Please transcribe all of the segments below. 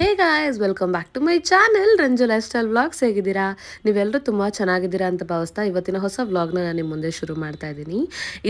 Hey guys welcome back to my channel Ranju lifestyle vlogs ಹೇಗಿದ್ದೀರಾ? ನೀವೆಲ್ಲರೂ ತುಂಬ ಚೆನ್ನಾಗಿದ್ದೀರಾ ಅಂತ ಭಾವಿಸ್ತಾ ಇವತ್ತಿನ ಹೊಸ ವ್ಲಾಗ್ನ ನಾನು ನಿಮ್ಮ ಮುಂದೆ ಶುರು ಮಾಡ್ತಾ ಇದ್ದೀನಿ.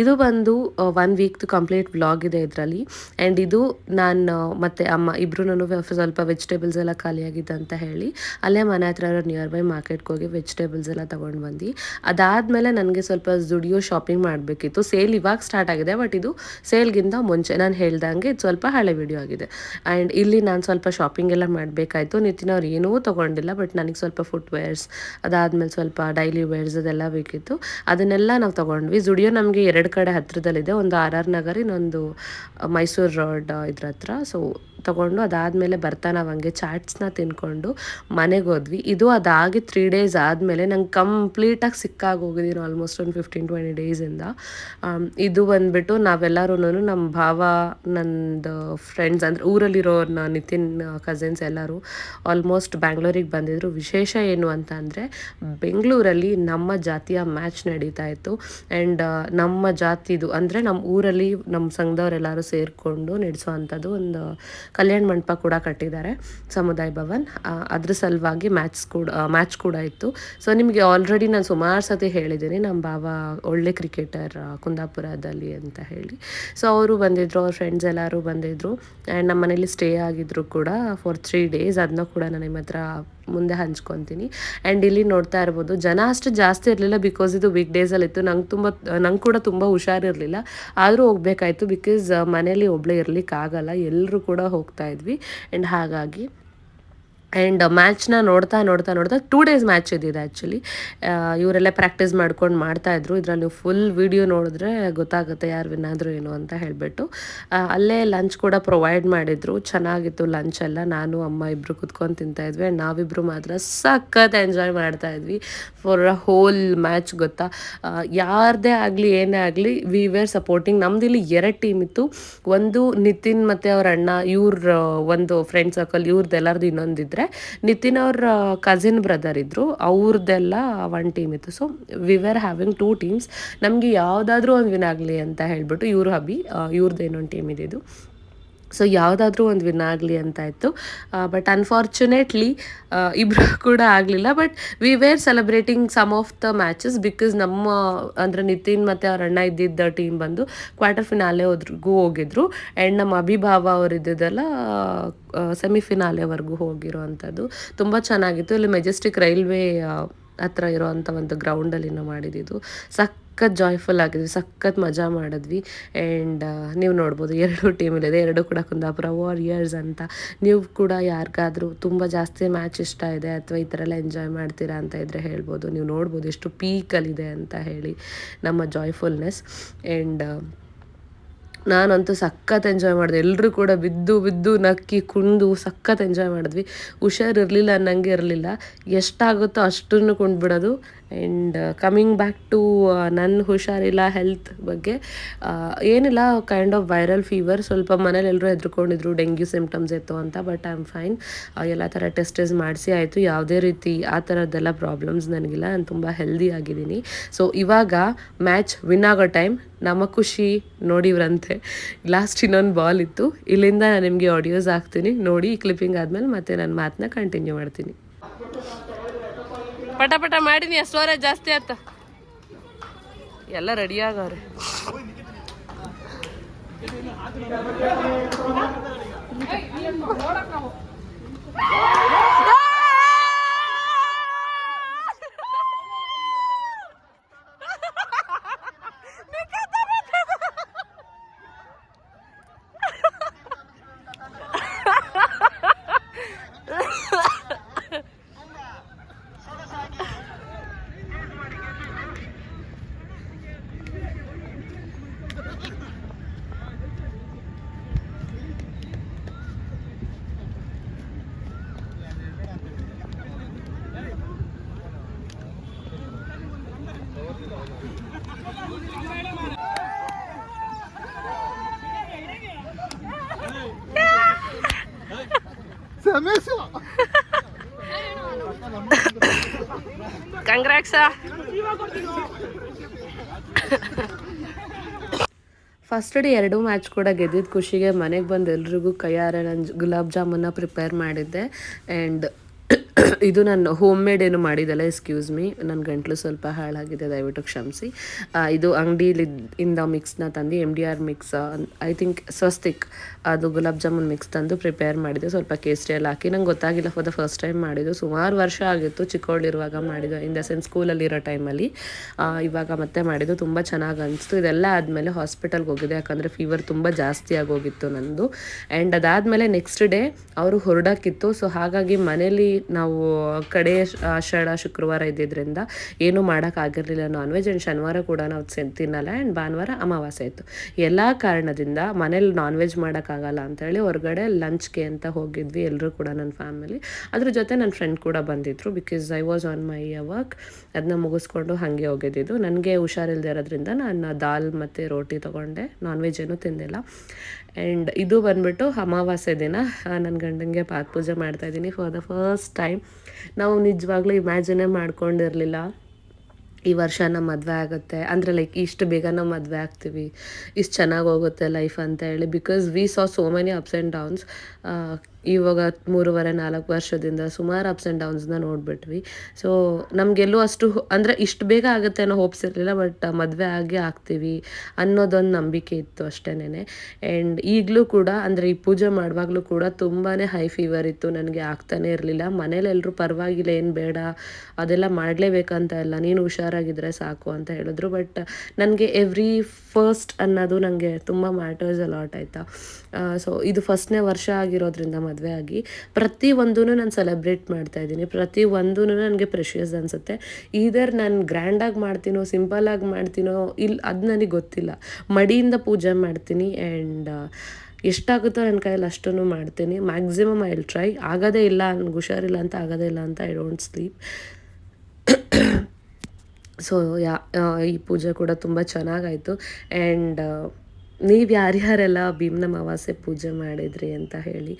ಇದು ಬಂದು ಒನ್ ವೀಕ್ದು ಕಂಪ್ಲೀಟ್ ವ್ಲಾಗ್ ಇದೆ ಇದರಲ್ಲಿ. ಆ್ಯಂಡ್ ಇದು ನಾನು ಮತ್ತು ಅಮ್ಮ ಇಬ್ಬರು ಸ್ವಲ್ಪ ವೆಜಿಟೇಬಲ್ಸ್ ಎಲ್ಲ ಖಾಲಿಯಾಗಿದೆ ಅಂತ ಹೇಳಿ, ಅಲ್ಲೇ ಮನೆ ಹತ್ರ ಇರೋ ನಿಯರ್ ಬೈ ಮಾರ್ಕೆಟ್ಗೆ ಹೋಗಿ ವೆಜಿಟೇಬಲ್ಸ್ ಎಲ್ಲ ತೊಗೊಂಡು ಬಂದು ಅದಾದಮೇಲೆ ನನಗೆ ಸ್ವಲ್ಪ ದುಡಿಯೋ ಶಾಪಿಂಗ್ ಮಾಡಬೇಕಿತ್ತು. ಸೇಲ್ ಇವಾಗ ಸ್ಟಾರ್ಟ್ ಆಗಿದೆ ಬಟ್ ಇದು ಸೇಲ್ಗಿಂತ ಮುಂಚೆ ನಾನು ಹೇಳ್ದಂಗೆ ಇದು ಸ್ವಲ್ಪ ಹಳೆ ವಿಡಿಯೋ ಆಗಿದೆ. ಆ್ಯಂಡ್ ಇಲ್ಲಿ ನಾನು ಸ್ವಲ್ಪ ಶಾಪಿಂಗ್ ಮಾಡಬೇಕಾಯ್ತು. ನಿತಿನ್ ಅವ್ರು ಏನೂ ತೊಗೊಂಡಿಲ್ಲ ಬಟ್ ನನಗೆ ಸ್ವಲ್ಪ ಫುಟ್ವೇರ್ಸ್ ಅದಾದಮೇಲೆ ಸ್ವಲ್ಪ ಡೈಲಿ ವೇರ್ಸ್ ಅದೆಲ್ಲ ಬೇಕಿತ್ತು. ಅದನ್ನೆಲ್ಲ ನಾವು ತೊಗೊಂಡ್ವಿ. ಜುಡಿಯೋ ನಮಗೆ ಎರಡು ಕಡೆ ಹತ್ತಿರದಲ್ಲಿದೆ ಒಂದು ಆರ್ ಆರ್ ನಗರ್, ಇನ್ನೊಂದು ಮೈಸೂರು ರೋಡ್ ಇದ್ರ ಹತ್ರ. ಸೊ ತೊಗೊಂಡು ಅದಾದಮೇಲೆ ಬರ್ತಾ ನಾವು ಹಂಗೆ ಚಾಟ್ಸ್ನ ತಿನ್ಕೊಂಡು ಮನೆಗೆ ಹೋದ್ವಿ. ಇದು ಅದಾಗಿ ತ್ರೀ ಡೇಸ್ ಆದಮೇಲೆ ನಂಗೆ ಕಂಪ್ಲೀಟಾಗಿ ಸಿಕ್ಕಾಗಿ ಹೋಗಿದ್ದೀನಿ ಆಲ್ಮೋಸ್ಟ್ ಒಂದು ಫಿಫ್ಟೀನ್ ಟ್ವೆಂಟಿ ಡೇಸಿಂದ ಇದು. ಬಂದ್ಬಿಟ್ಟು ನಾವೆಲ್ಲರೂ ನಮ್ಮ ಭಾವ, ನಂದು ಫ್ರೆಂಡ್ಸ್ ಅಂದರೆ ಊರಲ್ಲಿರೋರ್ನ ನಿತಿನ್ ಕಸಿನ್ಸ್ ಎಲ್ಲರೂ ಆಲ್ಮೋಸ್ಟ್ ಬ್ಯಾಂಗ್ಳೂರಿಗೆ ಬಂದಿದ್ರು. ವಿಶೇಷ ಏನು ಅಂತ ಅಂದರೆ ಬೆಂಗಳೂರಲ್ಲಿ ನಮ್ಮ ಜಾತಿಯ ಮ್ಯಾಚ್ ನಡೀತಾ ಇತ್ತು. ಆ್ಯಂಡ್ ನಮ್ಮ ಜಾತಿದು ಅಂದರೆ ನಮ್ಮ ಊರಲ್ಲಿ ನಮ್ಮ ಸಂಘದವರೆಲ್ಲರೂ ಸೇರಿಕೊಂಡು ನಡೆಸೋ ಅಂಥದ್ದು ಒಂದು ಕಲ್ಯಾಣ ಮಂಟಪ ಕೂಡ ಕಟ್ಟಿದ್ದಾರೆ ಸಮುದಾಯ ಭವನ್. ಅದ್ರ ಸಲುವಾಗಿ ಮ್ಯಾಚ್ ಕೂಡ ಮ್ಯಾಚ್ ಕೂಡ ಇತ್ತು. ಸೊ ನಿಮಗೆ ಆಲ್ರೆಡಿ ನಾನು ಸುಮಾರು ಸತಿ ಹೇಳಿದ್ದೀನಿ ನಮ್ಮ ಬಾವ ಒಳ್ಳೆ ಕ್ರಿಕೆಟರ್ ಕುಂದಾಪುರದಲ್ಲಿ ಅಂತ ಹೇಳಿ. ಸೊ ಅವರು ಬಂದಿದ್ರು, ಅವ್ರ ಫ್ರೆಂಡ್ಸ್ ಎಲ್ಲರೂ ಬಂದಿದ್ರು. ಆ್ಯಂಡ್ ನಮ್ಮ ಮನೇಲಿ ಸ್ಟೇ ಆಗಿದ್ರು ಕೂಡ ಫಾರ್ ತ್ರೀ ಡೇಸ್ ಅದನ್ನ ಕೂಡ ನಾನು ನಿಮ್ಮ ಹತ್ರ ಮುಂದೆ ಹಂಚ್ಕೊತೀನಿ. ಆ್ಯಂಡ್ ಇಲ್ಲಿ ನೋಡ್ತಾ ಇರ್ಬೋದು, ಜನ ಅಷ್ಟು ಜಾಸ್ತಿ ಇರಲಿಲ್ಲ ಬಿಕಾಸ್ ಇದು ವೀಕ್ ಡೇಸಲ್ಲಿತ್ತು ನಂಗೆ ತುಂಬ, ನಂಗೆ ಕೂಡ ತುಂಬ ಹುಷಾರಿರಲಿಲ್ಲ. ಆದರೂ ಹೋಗಬೇಕಾಯ್ತು ಬಿಕಾಸ್ ಮನೇಲಿ ಒಬ್ಬಳೇ ಇರಲಿಕ್ಕಾಗಲ್ಲ. ಎಲ್ಲರೂ ಕೂಡ ಹೋಗ್ತಾ ಇದ್ವಿ. ಆ್ಯಂಡ್ ಹಾಗಾಗಿ ಆ್ಯಂಡ್ ಮ್ಯಾಚ್ನ ನೋಡ್ತಾ ನೋಡ್ತಾ ನೋಡ್ತಾ ಟೂ ಡೇಸ್ ಮ್ಯಾಚ್ ಇದ್ದಿದೆ ಆ್ಯಕ್ಚುಲಿ ಇವರೆಲ್ಲ ಪ್ರಾಕ್ಟೀಸ್ ಮಾಡ್ಕೊಂಡು ಮಾಡ್ತಾಯಿದ್ರು ಇದರಲ್ಲಿ ಫುಲ್ ವಿಡಿಯೋ ನೋಡಿದ್ರೆ ಗೊತ್ತಾಗುತ್ತೆ ಯಾರು ವಿನ್ ಆದರು ಏನು ಅಂತ ಹೇಳಿಬಿಟ್ಟು. ಅಲ್ಲೇ ಲಂಚ್ ಕೂಡ ಪ್ರೊವೈಡ್ ಮಾಡಿದರು. ಚೆನ್ನಾಗಿತ್ತು ಲಂಚ್ ಎಲ್ಲ. ನಾನು, ಅಮ್ಮ ಇಬ್ಬರು ಕುತ್ಕೊಂಡು ತಿಂತಾಯಿದ್ವಿ ಆ್ಯಂಡ್ ನಾವಿಬ್ಬರು ಮಾತ್ರ ಸಖತ್ ಎಂಜಾಯ್ ಮಾಡ್ತಾಯಿದ್ವಿ ಫಾರ್ ಅ ಹೋಲ್ ಮ್ಯಾಚ್ ಗೊತ್ತಾ. ಯಾರದೇ ಆಗಲಿ, ಏನೇ ಆಗಲಿ ವಿ ವೇರ್ ಸಪೋರ್ಟಿಂಗ್ ನಮ್ದು ಇಲ್ಲಿ ಎರಡು ಟೀಮ್ ಇತ್ತು. ಒಂದು ನಿತಿನ್ ಮತ್ತು ಅವ್ರ ಅಣ್ಣ. ಇವ್ರ ಒಂದು ಫ್ರೆಂಡ್ ಸರ್ಕಲ್ ಇವ್ರದ್ದು ಎಲ್ಲರದು ಇನ್ನೊಂದಿದ್ರೆ. ನಿತಿನ್ ಅವ್ರ ಕಸಿನ್ ಬ್ರದರ್ ಇದ್ದರು ಅವ್ರದ್ದೆಲ್ಲ ಒನ್ ಟೀಮ್ ಇತ್ತು. So we were having two teams ನಮಗೆ ಯಾವುದಾದ್ರೂ ಒಂದು ವಿನ್ ಆಗಲಿ ಅಂತ ಹೇಳಿಬಿಟ್ಟು ಇವರು ಹಬಿ ಇವ್ರದ್ದು ಏನೊಂದು ಟೀಮ್ ಇದ್ದಿದ್ದು ಸೊ ಯಾವುದಾದ್ರೂ ಒಂದು ವಿನ್ ಆಗಲಿ ಅಂತ ಇತ್ತು ಬಟ್ ಅನ್ಫಾರ್ಚುನೇಟ್ಲಿ ಇಬ್ಬರು ಕೂಡ ಆಗಲಿಲ್ಲ. But we were celebrating some of the matches because ನಮ್ಮ, ಅಂದರೆ ನಿತಿನ್ ಮತ್ತು ಅವ್ರ ಅಣ್ಣ ಇದ್ದಿದ್ದ ಟೀಮ್ ಬಂದು ಕ್ವಾರ್ಟರ್ ಫಿನಾಲೆ ಹೋದ್ರಿಗೂ ಹೋಗಿದ್ರು. ಆ್ಯಂಡ್ ನಮ್ಮ ಅಭಿಭಾವ ಅವರು ಇದ್ದಿದ್ದೆಲ್ಲ ಸೆಮಿಫಿನಾಲೆವರೆಗೂ ಹೋಗಿರೋ ಅಂಥದ್ದು ತುಂಬ ಚೆನ್ನಾಗಿತ್ತು. ಇಲ್ಲಿ ಮೆಜೆಸ್ಟಿಕ್ ರೈಲ್ವೆ ಹತ್ರ ಇರೋವಂಥ ಒಂದು ಗ್ರೌಂಡಲ್ಲಿ ನಾವು ಮಾಡಿದ್ದು. ಸಖತ್ ಜಾಯ್ಫುಲ್ ಆಗಿದ್ವಿ, ಸಖತ್ ಮಜಾ ಮಾಡಿದ್ವಿ. ಆ್ಯಂಡ್ ನೀವು ನೋಡ್ಬೋದು ಎರಡು ಟೀಮ್ ಇದೆ ಎರಡು ಕೂಡ ಕುಂದಾಪುರ ವಾರಿಯರ್ಸ್ ಅಂತ. ನೀವು ಕೂಡ ಯಾರಿಗಾದರೂ ತುಂಬ ಜಾಸ್ತಿ ಮ್ಯಾಚ್ ಇಷ್ಟ ಇದೆ ಅಥವಾ ಈ ಥರ ಎಲ್ಲ ಎಂಜಾಯ್ ಮಾಡ್ತೀರಾ ಅಂತ ಇದ್ದರೆ ಹೇಳ್ಬೋದು. ನೀವು ನೋಡ್ಬೋದು ಎಷ್ಟು ಪೀಕಲ್ಲಿದೆ ಅಂತ ಹೇಳಿ ನಮ್ಮ ಜಾಯ್ಫುಲ್ನೆಸ್ ಆ್ಯಂಡ್ ನಾನಂತೂ ಸಖತ್ ಎಂಜಾಯ್ ಮಾಡಿದೆ. ಎಲ್ಲರೂ ಕೂಡ ಬಿದ್ದು ಬಿದ್ದು, ನಕ್ಕಿ, ಕುಂದು ಸಖತ್ ಎಂಜಾಯ್ ಮಾಡಿದ್ವಿ. ಹುಷಾರಿರಲಿಲ್ಲ ಅನ್ನಂಗೆ ಇರಲಿಲ್ಲ. ಎಷ್ಟಾಗುತ್ತೋ ಅಷ್ಟನ್ನು ಕುಂಡ್ಬಿಡೋದು. ಆ್ಯಂಡ್ ಕಮಿಂಗ್ ಬ್ಯಾಕ್ ಟು ನನ್ನ ಹುಷಾರಿಲ್ಲ ಹೆಲ್ತ್ ಬಗ್ಗೆ ಏನಿಲ್ಲ ಕೈಂಡ್ ಆಫ್ ವೈರಲ್ ಫೀವರ್ ಸ್ವಲ್ಪ ಮನೇಲಿ ಎಲ್ಲರೂ ಹೆದ್ರುಕೊಂಡಿದ್ರು, ಡೆಂಗ್ಯೂ ಸಿಮ್ಟಮ್ಸ್ ಇತ್ತು ಅಂತ ಬಟ್ ಐ ಆಮ್ ಫೈನ್ ಎಲ್ಲ ಥರ ಟೆಸ್ಟಸ್ ಮಾಡಿಸಿ ಆಯಿತು. ಯಾವುದೇ ರೀತಿ ಆ ಥರದ್ದೆಲ್ಲ ಪ್ರಾಬ್ಲಮ್ಸ್ ನನಗಿಲ್ಲ. ನಾನು ತುಂಬ ಹೆಲ್ದಿ ಆಗಿದ್ದೀನಿ. ಸೊ ಇವಾಗ ಮ್ಯಾಚ್ ವಿನ್ ಆಗೋ ಟೈಮ್ ನಮ್ಮ ಖುಷಿ ನೋಡಿವ್ರಂತೆ ಲಾಸ್ಟ್ ಇನ್ನೊಂದು ಬಾಲ್ ಇತ್ತು. ಇಲ್ಲಿಂದ ನಾನು ನಿಮಗೆ ಆಡಿಯೋಸ್ ಹಾಕ್ತೀನಿ. ನೋಡಿ ಕ್ಲಿಪ್ಪಿಂಗ್ ಆದಮೇಲೆ ಮತ್ತೆ ನನ್ನ ಮಾತನ್ನ ಕಂಟಿನ್ಯೂ ಮಾಡ್ತೀನಿ. ಪಟ ಪಟ ಮಾಡಿನಿ ಸ್ಟೋರೇಜ್ ಜಾಸ್ತಿ ಆಯ್ತು. ಎಲ್ಲ ರೆಡಿ ಆಗವ್ರೆ. ಕಂಗ್ರಾಕ್ಸ ಫಸ್ಟ್ ಡೇ ಎರಡು ಮ್ಯಾಚ್ ಕೂಡ ಗೆದ್ದಿದ್ದ ಖುಷಿಗೆ ಮನೆಗೆ ಬಂದು ಎಲ್ರಿಗೂ ಕೈಯಾರೆ ನಾನು ಗುಲಾಬ್ ಜಾಮೂನ ಪ್ರಿಪೇರ್ ಮಾಡಿದ್ದೆ. ಆ್ಯಂಡ್ ಇದು ನಾನು ಹೋಮ್ ಮೇಡ್ ಏನು ಮಾಡಿದ್ದಲ್ಲ ಎಕ್ಸ್ಕ್ಯೂಸ್ ಮೀ ನನ್ನ ಗಂಟ್ಲು ಸ್ವಲ್ಪ ಹಾಳಾಗಿದೆ, ದಯವಿಟ್ಟು ಕ್ಷಮಿಸಿ. ಇದು ಅಂಗಡಿಲಿ ಇಂದ ಮಿಕ್ಸ್ನ ತಂದು M T R mix I think Swastik, ಅದು ಗುಲಾಬ್ ಜಾಮೂನ್ ಮಿಕ್ಸ್ ತಂದು ಪ್ರಿಪೇರ್ ಮಾಡಿದೆ. ಸ್ವಲ್ಪ ಕೇಸರಿ ಎಲ್ಲ ಹಾಕಿ, ನಂಗೆ ಗೊತ್ತಾಗಿಲ್ಲ ಫಾರ್ ದ ಫಸ್ಟ್ ಟೈಮ್ ಮಾಡಿದ್ದು. ಸುಮಾರು ವರ್ಷ ಆಗಿತ್ತು ಚಿಕ್ಕವಳಿರುವಾಗ ಮಾಡಿದ್ದು ಇನ್ ದ ಸೆನ್ಸ್ ಸ್ಕೂಲಲ್ಲಿರೋ ಟೈಮಲ್ಲಿ ಇವಾಗ ಮತ್ತೆ ಮಾಡಿದ್ದು, ತುಂಬ ಚೆನ್ನಾಗಿ ಅನಿಸ್ತು. ಇದೆಲ್ಲ ಆದಮೇಲೆ ಹಾಸ್ಪಿಟಲ್ಗೆ ಹೋಗಿದೆ ಯಾಕಂದರೆ ಫೀವರ್ ತುಂಬ ಜಾಸ್ತಿ ಆಗೋಗಿತ್ತು ನಂದು. ಆ್ಯಂಡ್ ಅದಾದಮೇಲೆ ನೆಕ್ಸ್ಟ್ ಡೇ ಅವರು ಹೊರಡಕ್ಕಿತ್ತು ಸೊ ಹಾಗಾಗಿ ಮನೇಲಿ ನಾವು ಕಡೆ ಶ್- ಆಷಾಢ ಶುಕ್ರವಾರ ಇದ್ದಿದ್ದರಿಂದ ಏನೂ ಮಾಡೋಕ್ಕಾಗಿರಲಿಲ್ಲ ನಾನ್ ವೆಜ್ ಆ್ಯಂಡ್ ಶನಿವಾರ ಕೂಡ ನಾವು ತಿನ್ನಲ್ಲ. ಆ್ಯಂಡ್ ಭಾನುವಾರ ಅಮಾವಾಸ್ಯೆ ಇತ್ತು ಎಲ್ಲ ಕಾರಣದಿಂದ ಮನೇಲಿ ನಾನ್ ವೆಜ್ ಮಾಡೋಕ್ಕಾಗಲ್ಲ ಅಂತೇಳಿ ಹೊರಗಡೆ ಲಂಚ್ಗೆ ಅಂತ ಹೋಗಿದ್ವಿ ಎಲ್ಲರೂ ಕೂಡ ನನ್ನ ಫ್ಯಾಮಿಲಿ ಅದ್ರ ಜೊತೆ ನನ್ನ ಫ್ರೆಂಡ್ ಕೂಡ ಬಂದಿದ್ರು because I was on my work ಅದನ್ನ ಮುಗಿಸ್ಕೊಂಡು ಹಾಗೆ ಹೋಗಿದ್ದಿದ್ದು. ನನಗೆ ಹುಷಾರಿಲ್ಲದೆ ಇರೋದ್ರಿಂದ ನಾನು ದಾಲ್ ಮತ್ತು ರೋಟಿ ತೊಗೊಂಡೆ. ನಾನ್ ವೆಜ್ ಏನೂ ತಿಂದಿಲ್ಲ. ಆ್ಯಂಡ್ ಇದು ಬಂದ್ಬಿಟ್ಟು ಅಮಾವಾಸ್ಯೆ ದಿನ. ನನ್ನ ಗಂಡನಿಗೆ ಪಾದ ಪೂಜೆ ಮಾಡ್ತಾಯಿದ್ದೀನಿ ಫಾರ್ ದ ಫಸ್ಟ್ ಟೈಮ್ ನಾವು ನಿಜವಾಗ್ಲೂ ಇಮ್ಯಾಜಿನೇ ಮಾಡ್ಕೊಂಡಿರಲಿಲ್ಲ. ಈ ವರ್ಷ ನಮ್ಮ ಮದುವೆ ಆಗುತ್ತೆ. ಅಂದರೆ ಲೈಕ್ ಇಷ್ಟು ಬೇಗ ನಾವು ಮದುವೆ ಆಗ್ತೀವಿ. ಇಷ್ಟು ಚೆನ್ನಾಗಿ ಹೋಗುತ್ತೆ ಲೈಫ್ ಅಂತ ಹೇಳಿ. Because we saw so many ups and downs ಇವಾಗ ಮೂರುವರೆ, ನಾಲ್ಕು ವರ್ಷದಿಂದ ಸುಮಾರು ಅಪ್ಸ್ ಆ್ಯಂಡ್ ಡೌನ್ಸ್ನ ನೋಡಿಬಿಟ್ವಿ. ಸೊ ನಮಗೆಲ್ಲೂ ಅಷ್ಟು ಅಂದರೆ ಇಷ್ಟು ಬೇಗ ಆಗುತ್ತೆ ಅನ್ನೋ ಹೋಪ್ಸ್ ಇರಲಿಲ್ಲ ಬಟ್ ಮದುವೆ ಆಗಿ ಆಗ್ತೀವಿ ಅನ್ನೋದೊಂದು ನಂಬಿಕೆ ಇತ್ತು ಅಷ್ಟೇನೆ ಆ್ಯಂಡ್ ಈಗಲೂ ಕೂಡ, ಅಂದರೆ ಈ ಪೂಜೆ ಮಾಡುವಾಗಲೂ ಕೂಡ ತುಂಬಾ ಹೈ ಫೀವರ್ ಇತ್ತು. ನನಗೆ ಆಗ್ತಾನೆ ಇರಲಿಲ್ಲ. ಮನೇಲೆಲ್ಲರೂ ಪರವಾಗಿಲ್ಲ, ಏನು ಬೇಡ, ಅದೆಲ್ಲ ಮಾಡಲೇಬೇಕಂತ ಇಲ್ಲ. ನೀನು ಹುಷಾರಾಗಿದ್ದರೆ ಸಾಕು ಅಂತ ಹೇಳಿದ್ರು. ಬಟ್ ನನಗೆ ಎವ್ರಿ ಫಸ್ಟ್ ಅನ್ನೋದು ನನಗೆ ತುಂಬ ಮ್ಯಾಟರ್ಸ್ ಅಲಾಟ್ ಆಯಿತಾ. ಸೊ ಇದು ಫಸ್ಟ್ನೇ ವರ್ಷ ಆಗಿರೋದ್ರಿಂದ ಮದುವೆ ಆಗಿ ಪ್ರತಿ ಒಂದೂ ನಾನು ಸೆಲೆಬ್ರೇಟ್ ಮಾಡ್ತಾ ಇದ್ದೀನಿ. ಪ್ರತಿ ಒಂದೂನು ನನಗೆ ಪ್ರೆಷಿಯಸ್ ಅನಿಸುತ್ತೆ. ಈದರ್ ನಾನು ಗ್ರ್ಯಾಂಡಾಗಿ ಮಾಡ್ತೀನೋ ಸಿಂಪಲಾಗಿ ಮಾಡ್ತೀನೋ ಇಲ್ಲಿ ಅದು ನನಗೆ ಗೊತ್ತಿಲ್ಲ. ಮಡಿಯಿಂದ ಪೂಜೆ ಮಾಡ್ತೀನಿ ಆ್ಯಂಡ್ ಎಷ್ಟಾಗುತ್ತೋ ನನ್ನ ಕೈಯಲ್ಲಿ ಅಷ್ಟನ್ನು ಮಾಡ್ತೀನಿ. ಮ್ಯಾಕ್ಸಿಮಮ್ ಐ ಟ್ರೈ ಆಗೋದೇ ಇಲ್ಲ, ನನಗೆ ಹುಷಾರಿಲ್ಲ ಅಂತ, ಆಗೋದೇ ಇಲ್ಲ ಅಂತ I don't sleep so yeah ಈ ಪೂಜೆ ಕೂಡ ತುಂಬ ಚೆನ್ನಾಗಾಯಿತು. ಆ್ಯಂಡ್ ನೀವು ಯಾರ್ಯಾರೆಲ್ಲ ಭೀಮ್ನ ಅಮಾವಾಸ್ಯೆ ಪೂಜೆ ಮಾಡಿದ್ರಿ ಅಂತ ಹೇಳಿ,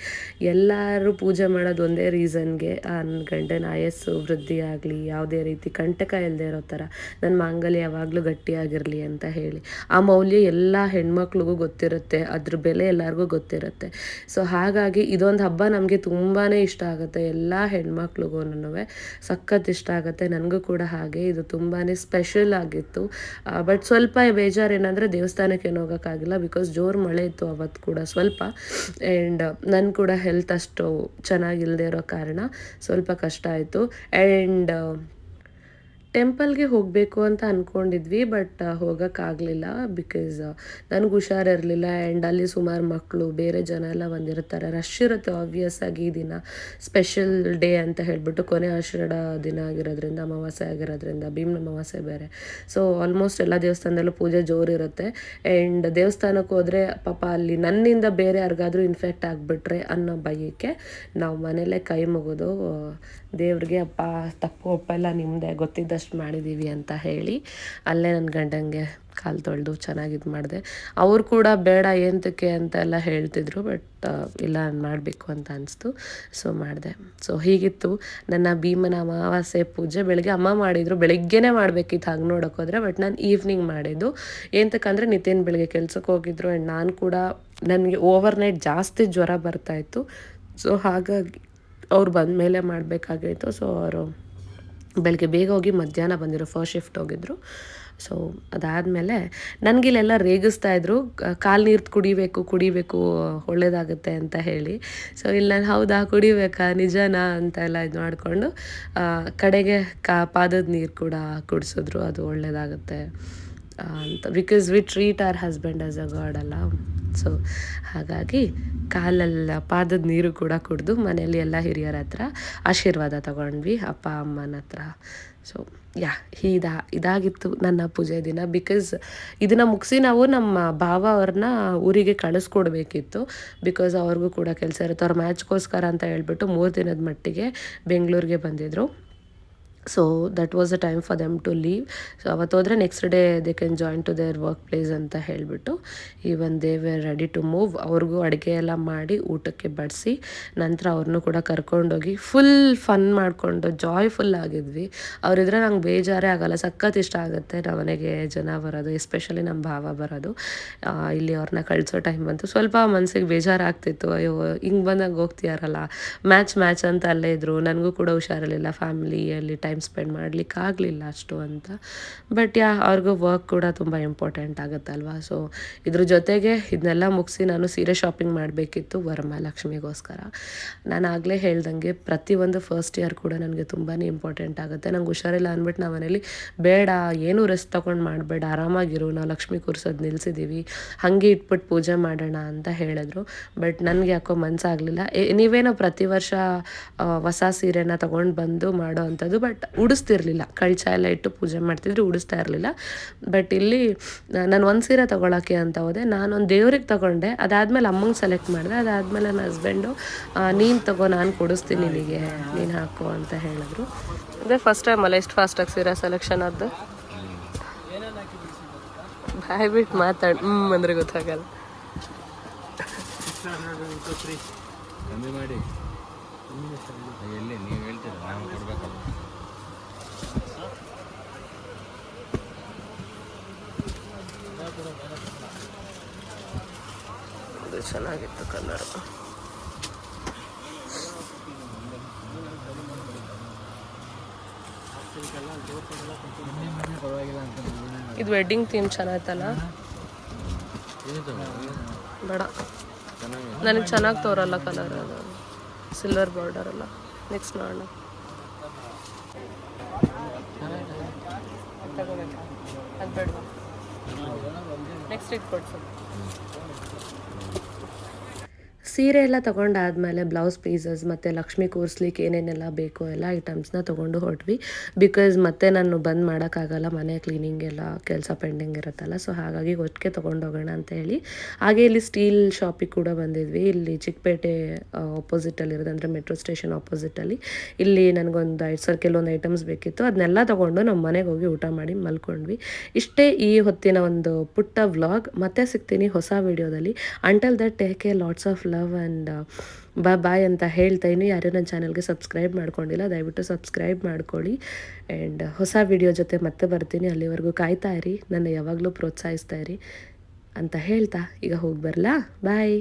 ಎಲ್ಲರೂ ಪೂಜೆ ಮಾಡೋದು ಒಂದೇ ರೀಸನ್ಗೆ. ನನ್ನ ಗಂಡನ ಆಯಸ್ಸು, ವೃದ್ಧಿ ಆಗಲಿ, ಯಾವುದೇ ರೀತಿ ಕಂಟಕ ಇಲ್ಲದೆ ಇರೋ ಥರ ನನ್ನ ಮಾಂಗಲ್ಯ ಯಾವಾಗಲೂ ಗಟ್ಟಿಯಾಗಿರಲಿ ಅಂತ ಹೇಳಿ. ಆ ಮೌಲ್ಯ ಎಲ್ಲ ಹೆಣ್ಮಕ್ಳಿಗೂ ಗೊತ್ತಿರುತ್ತೆ, ಅದ್ರ ಬೆಲೆ ಎಲ್ಲರಿಗೂ ಗೊತ್ತಿರುತ್ತೆ. ಸೊ ಹಾಗಾಗಿ ಇದೊಂದು ಹಬ್ಬ ನಮಗೆ ತುಂಬಾ ಇಷ್ಟ ಆಗುತ್ತೆ, ಎಲ್ಲ ಹೆಣ್ಮಕ್ಳಿಗೂ ಸಖತ್ ಇಷ್ಟ ಆಗುತ್ತೆ, ನನಗೂ ಕೂಡ ಹಾಗೆ. ಇದು ತುಂಬಾ ಸ್ಪೆಷಲ್ ಆಗಿತ್ತು. ಬಟ್ ಸ್ವಲ್ಪ ಬೇಜಾರು ಏನಂದರೆ ದೇವಸ್ಥಾನಕ್ಕೆ ಏನು ಹೋಗೋಕ್ಕಾಗಿಲ್ಲ ಬಿಕಾಸ್ ಜೋರು ಮಳೆ ಇತ್ತು ಅವತ್ತು ಕೂಡ ಸ್ವಲ್ಪ. ಆ್ಯಂಡ್ ನನ್ನ ಕೂಡ ಹೆಲ್ತ್ ಅಷ್ಟು ಚೆನ್ನಾಗಿಲ್ಲದೆ ಇರೋ ಕಾರಣ ಸ್ವಲ್ಪ ಕಷ್ಟ ಆಯಿತು. ಆ್ಯಂಡ್ ಟೆಂಪಲ್ಗೆ ಹೋಗಬೇಕು ಅಂತ ಅಂದ್ಕೊಂಡಿದ್ವಿ ಬಟ್ ಹೋಗೋಕ್ಕಾಗಲಿಲ್ಲ ಬಿಕಾಸ್ ನನಗೆ ಹುಷಾರಿರಲಿಲ್ಲ ಆ್ಯಂಡ್ ಅಲ್ಲಿ ಸುಮಾರು ಮಕ್ಕಳು ಬೇರೆ ಜನ ಎಲ್ಲ ಬಂದಿರ್ತಾರೆ. ರಶ್ ಇರುತ್ತೆ ಆಬ್ವಿಯಸ್ ಆಗಿ ಈ ದಿನ. ಸ್ಪೆಷಲ್ ಡೇ ಅಂತ ಹೇಳಿಬಿಟ್ಟು ಕೊನೆ ಆಷಾಢ ದಿನ ಆಗಿರೋದ್ರಿಂದ, ಅಮಾವಾಸ್ಯೆ ಆಗಿರೋದ್ರಿಂದ, ಭೀಮ್ನ ಅಮಾವಾಸ್ಯೆ ಬೇರೆ. ಸೊ ಆಲ್ಮೋಸ್ಟ್ ಎಲ್ಲ ದೇವಸ್ಥಾನದಲ್ಲೂ ಪೂಜೆ ಜೋರಿರುತ್ತೆ ಆ್ಯಂಡ್ ದೇವಸ್ಥಾನಕ್ಕೆ ಹೋದರೆ, ಪಾಪ ಅಲ್ಲಿ ನನ್ನಿಂದ ಬೇರೆ ಯಾರಿಗಾದ್ರೂ ಇನ್ಫೆಕ್ಟ್ ಆಗಿಬಿಟ್ರೆ ಅನ್ನೋ ಭಯಕ್ಕೆ ನಾವು ಮನೇಲೇ ಕೈ ಮುಗಿದು ದೇವ್ರಿಗೆ, ಅಪ್ಪ, ತಪ್ಪು, ಒಪ್ಪೆಲ್ಲ ನಿಮ್ಮದೇ ಗೊತ್ತಿದ್ದಷ್ಟು ಮಾಡಿದ್ದೀವಿ ಅಂತ ಹೇಳಿ ಅಲ್ಲೇ ನನ್ನ ಗಂಡಂಗೆ ಕಾಲು ತೊಳೆದು ಚೆನ್ನಾಗಿ ಇದು ಮಾಡಿದೆ. ಅವ್ರು ಕೂಡ ಬೇಡ ಏಂತಕ್ಕೆ ಅಂತೆಲ್ಲ ಹೇಳ್ತಿದ್ರು ಬಟ್ ಇಲ್ಲ ನಾನು ಮಾಡಬೇಕು ಅಂತ ಅನಿಸ್ತು. ಸೊ ಮಾಡಿದೆ. ಸೊ ಹೀಗಿತ್ತು. ನನ್ನ ಭೀಮನ ಅಮಾವಾಸ್ಯೆ ಪೂಜೆ ಬೆಳಗ್ಗೆ ಅಮ್ಮ ಮಾಡಿದರು. ಬೆಳಗ್ಗೆನೇ ಮಾಡಬೇಕಿತ್ತು ಹಾಗೆ ನೋಡೋಕ್ಕೋದ್ರೆ ಬಟ್ ನಾನು ಈವ್ನಿಂಗ್ ಮಾಡಿದ್ದು. ಏಂತಕ್ಕಂದರೆ ನಿತಿನ್ ಬೆಳಗ್ಗೆ ಕೆಲ್ಸಕ್ಕೆ ಹೋಗಿದ್ರು ಆ್ಯಂಡ್ ನಾನು ಕೂಡ ನನಗೆ ಓವರ್ ನೈಟ್ ಜಾಸ್ತಿ ಜ್ವರ ಬರ್ತಾಯಿತ್ತು ಸೊ ಹಾಗಾಗಿ ಅವ್ರು ಬಂದ ಮೇಲೆ ಮಾಡಬೇಕಾಗಿತ್ತು ಸೊ ಅವರು ಬೆಳಗ್ಗೆ ಬೇಗ ಹೋಗಿ ಮಧ್ಯಾಹ್ನ ಬಂದಿರೋ ಫಸ್ಟ್ ಶಿಫ್ಟ್ ಹೋಗಿದ್ರು. ಸೊ ಅದಾದಮೇಲೆ ನನಗಿಲ್ಲೆಲ್ಲ ರೇಗಿಸ್ತಾ ಇದ್ರು. ಕಾಲು ನೀರು ಕುಡಿಬೇಕು ಕುಡಿಬೇಕು, ಒಳ್ಳೇದಾಗುತ್ತೆ ಅಂತ ಹೇಳಿ. ಸೊ ಇಲ್ಲಿ ನಾನು ಹೌದಾ, ಕುಡಿಬೇಕಾ, ನಿಜನಾ ಅಂತೆಲ್ಲ ಇದು ಮಾಡಿಕೊಂಡು ಕಡೆಗೆ ಕಾ ಪಾದದ ನೀರು ಕೂಡ ಕುಡಿಸಿದ್ರು. ಅದು ಒಳ್ಳೇದಾಗುತ್ತೆ. ಅಂತ because we treat our husband as a god ಅಲ್ಲ. ಸೊ ಹಾಗಾಗಿ ಕಾಲೆಲ್ಲ, ಪಾದದ ನೀರು ಕೂಡ ಕುಡಿದು ಮನೆಯಲ್ಲಿ ಎಲ್ಲ ಹಿರಿಯರ ಹತ್ರ ಆಶೀರ್ವಾದ ತಗೊಂಡ್ವಿ, ಅಪ್ಪ, ಅಮ್ಮನ ಹತ್ರ. ಸೊ ಯಾ ಇದಾ ಇದಾಗಿತ್ತು ನನ್ನ ಪೂಜೆ ದಿನ ಬಿಕಾಸ್ ಇದನ್ನು ಮುಗಿಸಿ ನಾವು ನಮ್ಮ ಭಾವ ಅವ್ರನ್ನ ಊರಿಗೆ ಕಳಿಸ್ಕೊಡ್ಬೇಕಿತ್ತು. ಬಿಕಾಸ್ ಅವ್ರಿಗೂ ಕೂಡ ಕೆಲಸ ಇರುತ್ತೆ. ಅವ್ರ ಮ್ಯಾಚ್ಗೋಸ್ಕರ ಅಂತ ಹೇಳ್ಬಿಟ್ಟು ಮೂರು ದಿನದ ಮಟ್ಟಿಗೆ ಬೆಂಗಳೂರಿಗೆ ಬಂದಿದ್ರು. So that was a time for them to leave so ಅವತ್ತು ಹೋದರೆ next day they can join to their workplace ಅಂತ ಹೇಳಿಬಿಟ್ಟು even they were ready to move ಅವ್ರಿಗೂ ಅಡುಗೆ ಎಲ್ಲ ಮಾಡಿ ಊಟಕ್ಕೆ ಬಡಿಸಿ, ನಂತರ ಅವ್ರನ್ನೂ ಕೂಡ ಕರ್ಕೊಂಡೋಗಿ ಫುಲ್ ಫನ್ ಮಾಡಿಕೊಂಡು ಜಾಯ್ಫುಲ್ ಆಗಿದ್ವಿ. ಅವರಿದ್ರೆ ನಂಗೆ ಬೇಜಾರೇ ಆಗಲ್ಲ, ಸಖತ್ ಇಷ್ಟ ಆಗುತ್ತೆ ನಮ್ಮನೆಗೆ ಜನ ಬರೋದು ಎಸ್ಪೆಷಲಿ ನಮ್ಮ ಭಾವ ಬರೋದು. ಇಲ್ಲಿ ಅವ್ರನ್ನ ಕಳಿಸೋ ಟೈಮ್ ಬಂತು ಸ್ವಲ್ಪ ಮನಸ್ಸಿಗೆ ಬೇಜಾರಾಗ್ತಿತ್ತು. ಅಯ್ಯೋ, ಹಿಂಗೆ ಬಂದಾಗ ಹೋಗ್ತಿಯಾರಲ್ಲ ಮ್ಯಾಚ್ ಮ್ಯಾಚ್ ಅಂತ ಅಲ್ಲೇ ಇದ್ರು. ನನಗೂ ಕೂಡ ಹುಷಾರಿರಲಿಲ್ಲ ಫ್ಯಾಮಿಲಿಯಲ್ಲಿ ಟೈಮ್ ಸ್ಪೆಂಡ್ ಮಾಡ್ಲಿಕ್ಕೆ ಆಗಲಿಲ್ಲ ಅಷ್ಟು ಅಂತ. ಬಟ್ ಯಾ ಅವ್ರಿಗೂ ವರ್ಕ್ ಕೂಡ ತುಂಬ ಇಂಪಾರ್ಟೆಂಟ್ ಆಗುತ್ತಲ್ವಾ? ಸೊ ಇದ್ರ ಜೊತೆಗೆ ಇದನ್ನೆಲ್ಲ ಮುಗಿಸಿ ನಾನು ಸೀರೆ ಶಾಪಿಂಗ್ ಮಾಡಬೇಕಿತ್ತು ವರಮಹಾಲಕ್ಷ್ಮಿಗೋಸ್ಕರ ನಾನು ಆಗಲೇ ಹೇಳ್ದಂಗೆ ಪ್ರತಿಯೊಂದು ಫಸ್ಟ್ ಇಯರ್ ಕೂಡ ನನಗೆ ತುಂಬಾ ಇಂಪಾರ್ಟೆಂಟ್ ಆಗುತ್ತೆ. ನಂಗೆ ಹುಷಾರಿಲ್ಲ ಅಂದ್ಬಿಟ್ಟು ನಾವು ಮನೇಲಿ, ಬೇಡ, ಏನೂ ರೆಸ್ಟ್ ತೊಗೊಂಡು ಮಾಡಬೇಡ, ಆರಾಮಾಗಿರು, ನಾವು ಲಕ್ಷ್ಮಿ ಕೂರಿಸೋದು ನಿಲ್ಸಿದ್ದೀವಿ ಹಾಗೆ ಇಟ್ಬಿಟ್ಟು ಪೂಜೆ ಮಾಡೋಣ ಅಂತ ಹೇಳಿದ್ರು. ಬಟ್ ನನಗೆ ಯಾಕೋ ಮನಸ್ಸಾಗಲಿಲ್ಲ ನೀವೇನೋ ಪ್ರತಿ ವರ್ಷ ಹೊಸ ಸೀರೆನ ತೊಗೊಂಡು ಬಂದು ಮಾಡೋ ಅಂಥದ್ದು ಬಟ್ ಉಡಿಸ್ತಿರ್ಲಿಲ್ಲ ಕಳ್ಚ ಎಲ್ಲ ಇಟ್ಟು ಪೂಜೆ ಮಾಡ್ತಿದ್ರು ಉಡಿಸ್ತಾ ಇರಲಿಲ್ಲ. ಬಟ್ ಇಲ್ಲಿ ನಾನು ಒಂದು ಸೀರೆ ತೊಗೊಳಕ್ಕೆ ಅಂತ ಹೋದೆ. ನಾನೊಂದು ದೇವ್ರಿಗೆ ತೊಗೊಂಡೆ. ಅದಾದಮೇಲೆ ಅಮ್ಮಂಗೆ ಸೆಲೆಕ್ಟ್ ಮಾಡಿದೆ. ಅದಾದಮೇಲೆ ನನ್ನ ಹಸ್ಬೆಂಡು ನೀನು ತಗೋ, ನಾನು ಕೊಡಿಸ್ತೀನಿ ನಿನಗೆ. ನೀನು ಹಾಕು ಅಂತ ಹೇಳಿದ್ರು. ಅದೇ ಫಸ್ಟ್ ಟೈಮ್ ಅಲ್ಲ ಎಷ್ಟು ಫಾಸ್ಟಾಗಿ ಸೀರೆ ಸೆಲೆಕ್ಷನ್ ಅದು ಬಾಯ್ ಬಿಟ್ಟು ಮಾತಾಡು ಹ್ಞೂ ಅಂದ್ರೆ ಗೊತ್ತಾಗಲ್ಲ. ಮಾಡಿ. ಎಲ್ಲಿ, ನೀವು ಹೇಳ್ತೀರ? ನಾವು ಕೊಡ್ಬೇಕಲ್ಲ ಅದು ಚೆನ್ನಾಗಿತ್ತು ಕಲರ್. ಇದು ವೆಡ್ಡಿಂಗ್ ಥೀಮ್ ಚೆನ್ನಾಯ್ತಲ್ಲ? ಬೇಡ. ನನಗೆ ಚೆನ್ನಾಗಿ ತೋರಲ್ಲ ಕಲರ್ ಅದು. ಸಿಲ್ವರ್ ಬಾರ್ಡರ್ ಎಲ್ಲ ನೆಕ್ಸ್ಟ್ ನೋಡೋಣ. ಅದು ಬೇಡ ನೆಕ್ಸ್ಟ್ ಇದು ಕೊಡ್ಸು ಸೀರೆ ಎಲ್ಲ ತೊಗೊಂಡಾದ್ಮೇಲೆ ಬ್ಲೌಸ್ ಪೀಸಸ್ ಮತ್ತು ಲಕ್ಷ್ಮಿ ಕೂರಿಸ್ಲಿಕ್ಕೆ ಏನೇನೆಲ್ಲ ಬೇಕೋ ಎಲ್ಲ ಐಟಮ್ಸ್ನ ತೊಗೊಂಡು ಹೊರಟ್ವಿ. ಬಿಕಾಸ್ ಮತ್ತೆ ನಾನು ಬಂದ್ ಮಾಡೋಕ್ಕಾಗಲ್ಲ, ಮನೆ ಕ್ಲೀನಿಂಗ್ ಎಲ್ಲ ಕೆಲಸ ಪೆಂಡಿಂಗ್ ಇರುತ್ತಲ್ಲ ಸೊ ಹಾಗಾಗಿ ಒಟ್ಟಿಗೆ ತೊಗೊಂಡೋಗೋಣ ಅಂತ ಹೇಳಿ. ಹಾಗೆ ಇಲ್ಲಿ ಸ್ಟೀಲ್ ಶಾಪಿಗೆ ಕೂಡ ಬಂದಿದ್ವಿ. ಇಲ್ಲಿ ಚಿಕ್ಕಪೇಟೆ ಆಪೋಸಿಟಲ್ಲಿ ಇರೋದು, ಅಂದರೆ ಮೆಟ್ರೋ ಸ್ಟೇಷನ್ ಆಪೋಸಿಟಲ್ಲಿ ಇಲ್ಲಿ ನನಗೊಂದು ಐದು ಸರ್ ಕೆಲವೊಂದು ಐಟಮ್ಸ್ ಬೇಕಿತ್ತು. ಅದನ್ನೆಲ್ಲ ತೊಗೊಂಡು ನಮ್ಮ ಮನೆಗೆ ಹೋಗಿ ಊಟ ಮಾಡಿ ಮಲ್ಕೊಂಡ್ವಿ. ಇಷ್ಟೇ ಈ ಹೊತ್ತಿನ ಒಂದು ಪುಟ್ಟ ವ್ಲಾಗ್ ಮತ್ತೆ ಸಿಗ್ತೀನಿ ಹೊಸ ವಿಡಿಯೋದಲ್ಲಿ until that take care lots of love and bye bye ಅಂತ ಹೇಳ್ತಾ ಇನ್ನು ಯಾರೂ ನನ್ನ ಚಾನಲ್ಗೆ ಸಬ್ಸ್ಕ್ರೈಬ್ ಮಾಡ್ಕೊಂಡಿಲ್ಲ, ದಯವಿಟ್ಟು ಸಬ್ಸ್ಕ್ರೈಬ್ ಮಾಡ್ಕೊಳ್ಳಿ. ಆ್ಯಂಡ್ ಹೊಸ ವಿಡಿಯೋ ಜೊತೆ ಮತ್ತೆ ಬರ್ತೀನಿ. ಅಲ್ಲಿವರೆಗೂ ಕಾಯ್ತಾ ಇರಿ. ನನ್ನ ಯಾವಾಗಲೂ ಪ್ರೋತ್ಸಾಹಿಸ್ತಾ ಇರಿ ಅಂತ ಹೇಳ್ತಾ ಈಗ ಹೋಗಿ ಬರಲಾ? ಬಾಯ್